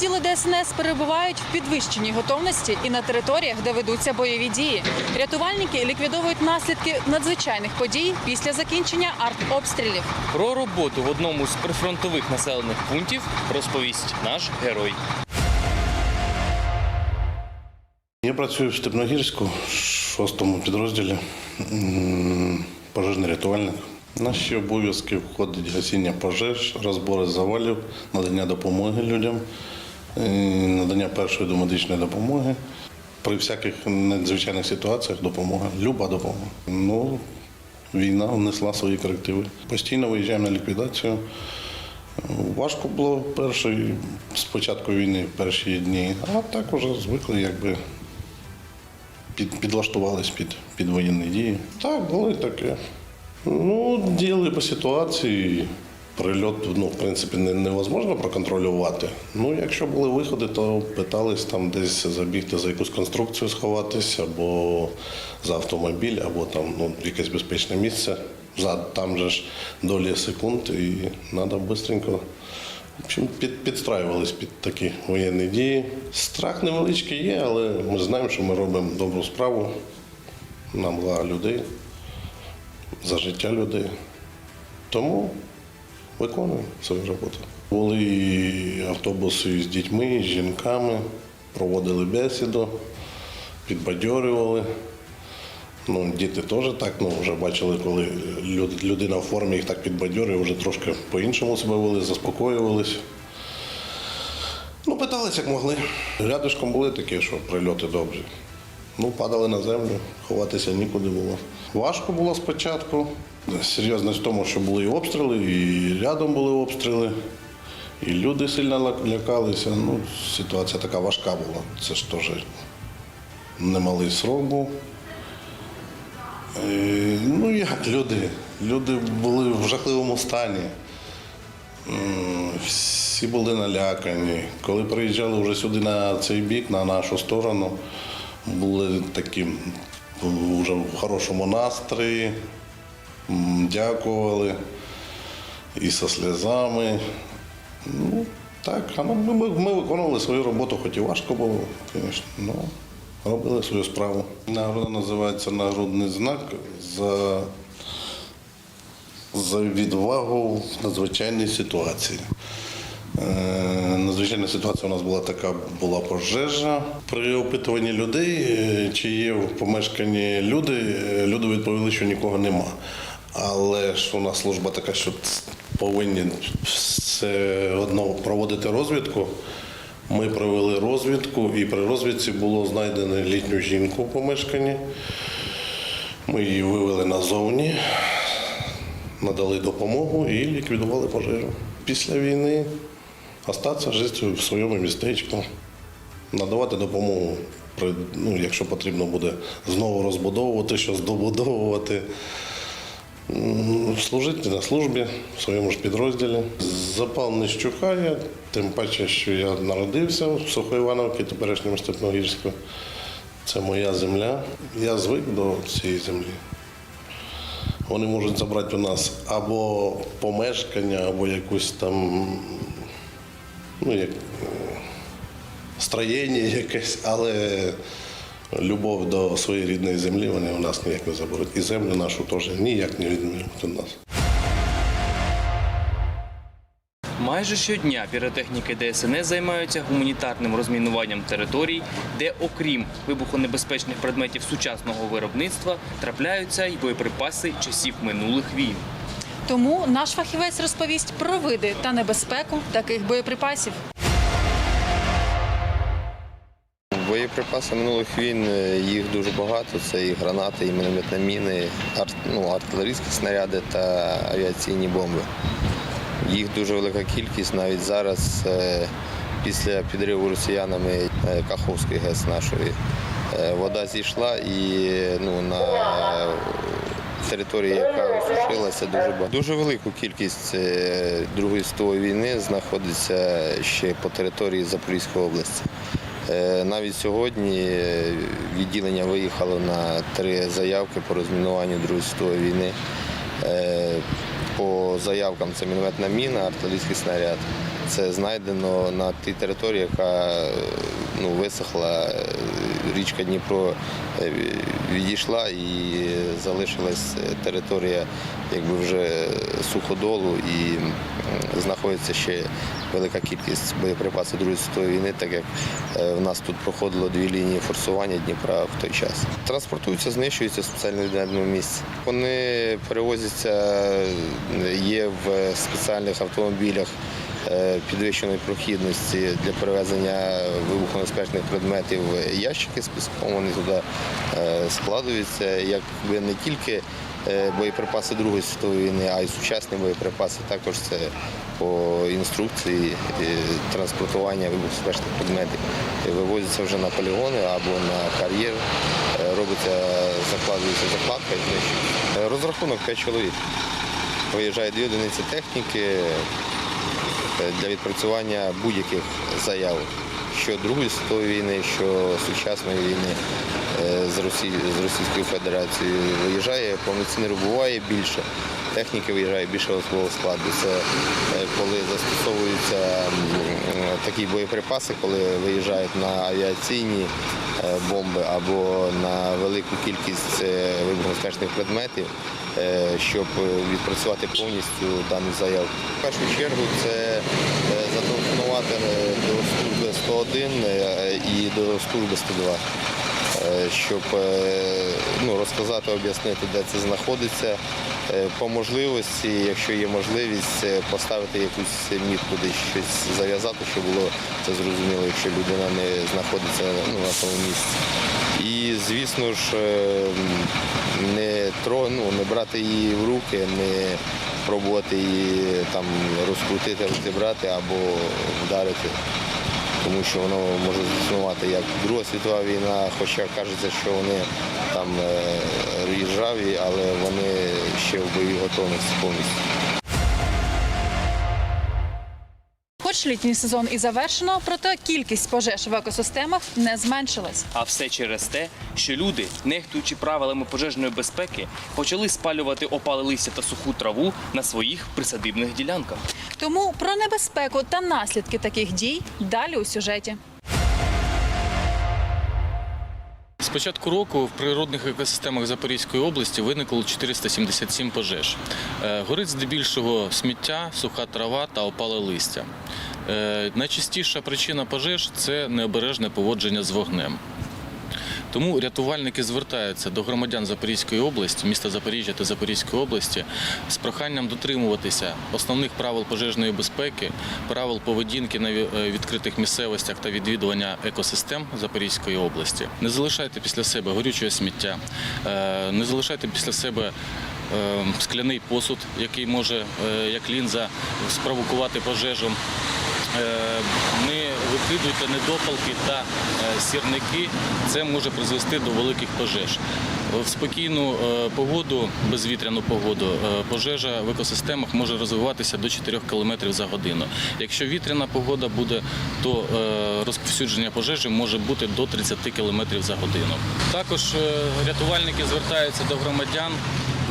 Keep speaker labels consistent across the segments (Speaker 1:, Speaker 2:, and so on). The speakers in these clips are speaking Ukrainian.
Speaker 1: Підрозділи ДСНС перебувають в підвищеній готовності і на територіях, де ведуться бойові дії. Рятувальники ліквідовують наслідки надзвичайних подій після закінчення артобстрілів.
Speaker 2: Про роботу в одному з прифронтових населених пунктів розповість наш герой.
Speaker 3: Я працюю в Степногірську, шостому підрозділі, пожежний рятувальник. Наші обов'язки входить гасіння пожеж, розбори завалів, надання допомоги людям, надання першої домедичної допомоги. При всяких надзвичайних ситуаціях допомога, люба допомога. Ну, війна внесла свої корективи. Постійно виїжджаємо на ліквідацію. Важко було перший, з початку війни, перші дні, а так уже звикли, якби під, підлаштувались під, під воєнні дії. Так, було і таке. Ну, діяли по ситуації. Прильот, ну, в принципі, не, невозможно проконтролювати. Ну, якщо були виходи, то питались там десь забігти за якусь конструкцію сховатись, або за автомобіль, або там ну, якесь безпечне місце. За, там же ж долі секунд, і треба швидко. В общем, під, підстраювались під такі воєнні дії. Страх невеличкий є, але ми знаємо, що ми робимо добру справу на блага людей, за життя людей. Тому виконуємо свою роботу. Були і автобуси з дітьми, з жінками, проводили бесіду, підбадьорювали. Ну, діти теж так, ну, вже бачили, коли людина в формі їх так підбадьорює, вже трошки по-іншому себе вели, заспокоювались. Ну, питались, як могли. Рядишком були такі, що прильоти добрі. Ну, падали на землю, ховатися нікуди було. Важко було спочатку. Серйозність в тому, що були і обстріли, і рядом були обстріли, і люди сильно лякалися. Ну, ситуація така важка була. Це ж теж немалий срок був. Е, Ну як люди? Люди були в жахливому стані. Всі були налякані. Коли приїжджали вже сюди на цей бік, на нашу сторону, були такі вже в хорошому настрої, дякували і со сльозами. Ну, так, а ми, ми, ми виконували свою роботу, хоч і важко було, звісно. Ну, робили свою справу. Нагорода називається нагрудний знак за, за відвагу в надзвичайній ситуації. Е, Надзвичайна ситуація у нас була така, була пожежа. При опитуванні людей, е, чи є в помешканні люди, е, люди відповіли, що нікого нема. Але ж у нас служба така, що повинні все одно проводити розвідку. Ми провели розвідку, і при розвідці було знайдено літню жінку в помешканні. Ми її вивели назовні, надали допомогу і ліквідували пожежу. Після війни остатися жити в своєму містечку, надавати допомогу, ну, якщо потрібно буде знову розбудовувати, щось добудовувати. Служити на службі в своєму ж підрозділі. Запал не щухає, тим паче, що я народився в Сухоівановці, теперішньому Степногірську. Це моя земля. Я звик до цієї землі. Вони можуть забрати у нас або помешкання, або якусь там ну, як, е, строєння якесь, але любов до своєї рідної землі вони у нас ніяк не заберуть. І землю нашу теж ніяк не відмінять від нас.
Speaker 2: Майже щодня піротехніки ДСНС займаються гуманітарним розмінуванням територій, де, окрім вибухонебезпечних предметів сучасного виробництва, трапляються й боєприпаси часів минулих війн.
Speaker 1: Тому наш фахівець розповість про види та небезпеку таких боєприпасів.
Speaker 4: Боєприпаси минулих війн е, їх дуже багато. Це і гранати, і мінометні міни, арт, ну, артилерійські снаряди та авіаційні бомби. Їх дуже велика кількість навіть зараз, е, після підриву росіянами е, Каховської ГЕС нашої. Вода зійшла і ну, на території, яка осушилася, дуже багато. Дуже велику кількість Другої світової війни знаходиться ще по території Запорізької області. Е, Навіть сьогодні е, відділення виїхало на три заявки по розмінуванню Другої світової війни. Е, По заявкам це мінометна міна, артилерійський снаряд це знайдено на тій території, яка ну, висохла. Е, Річка Дніпро е, відійшла і залишилась територія якби вже суходолу і знаходиться ще велика кількість боєприпасів Другої світової війни, так як е, в нас тут проходило дві лінії форсування Дніпра в той час. Транспортуються, знищуються в спеціально місці. Вони перевозяться, е, є в спеціальних автомобілях е, підвищеної прохідності для перевезення вибухонебезпечних предметів ящики з піском. Вони туди е, складуються, якби не тільки е, боєприпаси Другої світової війни, а й сучасні боєприпаси. Також це по інструкції е, транспортування вибухонебезпечних предметів. Вивозяться вже на полігони або на кар'єр. Е, Робиться, закладується закладка і. Е, Розрахунок 5 чоловік. Виїжджає дві одиниці техніки е, для відпрацювання будь-яких заяв, що Другої світової війни, що сучасної війни е, з, Росі... з Російською Федерацією. Виїжджає повноцінно буває більше. Техніки виїжджає більше особового складу. Це е, коли застосовуються такі боєприпаси, коли виїжджають на авіаційні е, бомби або на велику кількість е, вибухонебезпечних предметів, е, щоб е, відпрацювати повністю дану заявку. В першу чергу це е, зателефонувати е, до служби 101 е, і до служби 102 е, щоб е, ну, розказати, об'яснити, де це знаходиться. Е, По можливості, якщо є можливість, е, поставити якусь мітку, десь щось зав'язати, щоб було це зрозуміло, якщо людина не знаходиться ну, на тому місці. І, звісно ж, е, не, тро, ну, не брати її в руки, не пробувати її там розкрутити, розібрати або вдарити тому що воно може існувати як Друга світова війна, хоча кажеться, що вони там е, ржаві, але вони ще в бойовій готовності повністю.
Speaker 1: Хоч літній сезон і завершено, проте кількість пожеж в екосистемах не зменшилась.
Speaker 2: А все через те, що люди, нехтуючи правилами пожежної безпеки, почали спалювати опали листя та суху траву на своїх присадибних ділянках.
Speaker 1: Тому про небезпеку та наслідки таких дій далі у сюжеті.
Speaker 5: З початку року в природних екосистемах Запорізької області виникло 477 пожеж. Е, Горить здебільшого сміття, суха трава та опале листя. Е, Найчастіша причина пожеж це необережне поводження з вогнем. Тому рятувальники звертаються до громадян Запорізької області, міста Запоріжжя та Запорізької області з проханням дотримуватися основних правил пожежної безпеки, правил поведінки на е, відкритих місцевостях та відвідування екосистем Запорізької області. Не залишайте після себе горючого сміття, е, не залишайте після себе скляний посуд, який може як лінза спровокувати пожежу. Не викидуйте недопалки та е, сірники. Це може призвести до великих пожеж. В спокійну е, погоду, безвітряну погоду, е, пожежа в екосистемах може розвиватися до 4 км за годину. Якщо вітряна погода буде, то розповсюдження пожежі може бути до 30 км за годину. Також рятувальники звертаються до громадян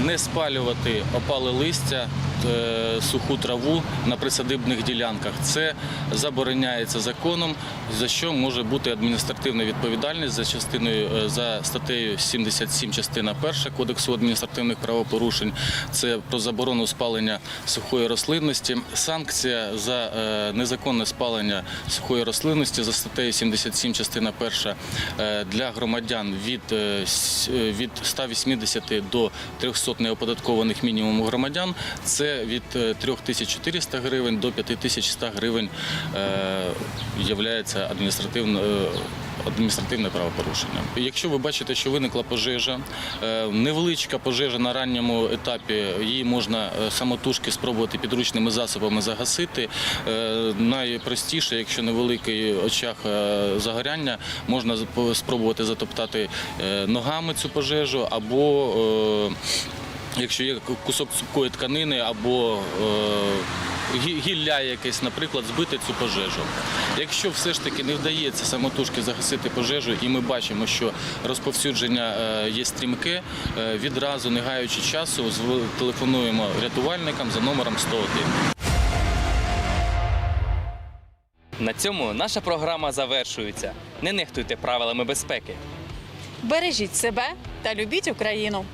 Speaker 5: не спалювати опале листя, суху траву на присадибних ділянках. Це забороняється законом, за що може бути адміністративна відповідальність за частиною е, за статтею 77, частина 1 Кодексу адміністративних правопорушень. Це про заборону спалення сухої рослинності. Санкція за е, незаконне спалення сухої рослинності за статтею 77, частина 1 е, для громадян від, е, е, від 180 до 300 неоподаткованих мінімуму громадян. Це від е, 3400 гривень до 5100 гривень е, адміністративно. е, Адміністративне правопорушення. Якщо ви бачите, що виникла пожежа, е, невеличка пожежа на ранньому етапі, її можна е, самотужки спробувати підручними засобами загасити. Е, Найпростіше, якщо невеликий очаг е, загоряння, можна спробувати затоптати е, ногами цю пожежу або е, якщо є кусок цупкої тканини або е, гілля якесь, наприклад, збити цю пожежу. Якщо все ж таки не вдається самотужки загасити пожежу, і ми бачимо, що розповсюдження е, є стрімке, е, відразу не гаючи часу, телефонуємо рятувальникам за номером 101.
Speaker 2: На цьому наша програма завершується. Не нехтуйте правилами безпеки.
Speaker 1: Бережіть себе та любіть Україну.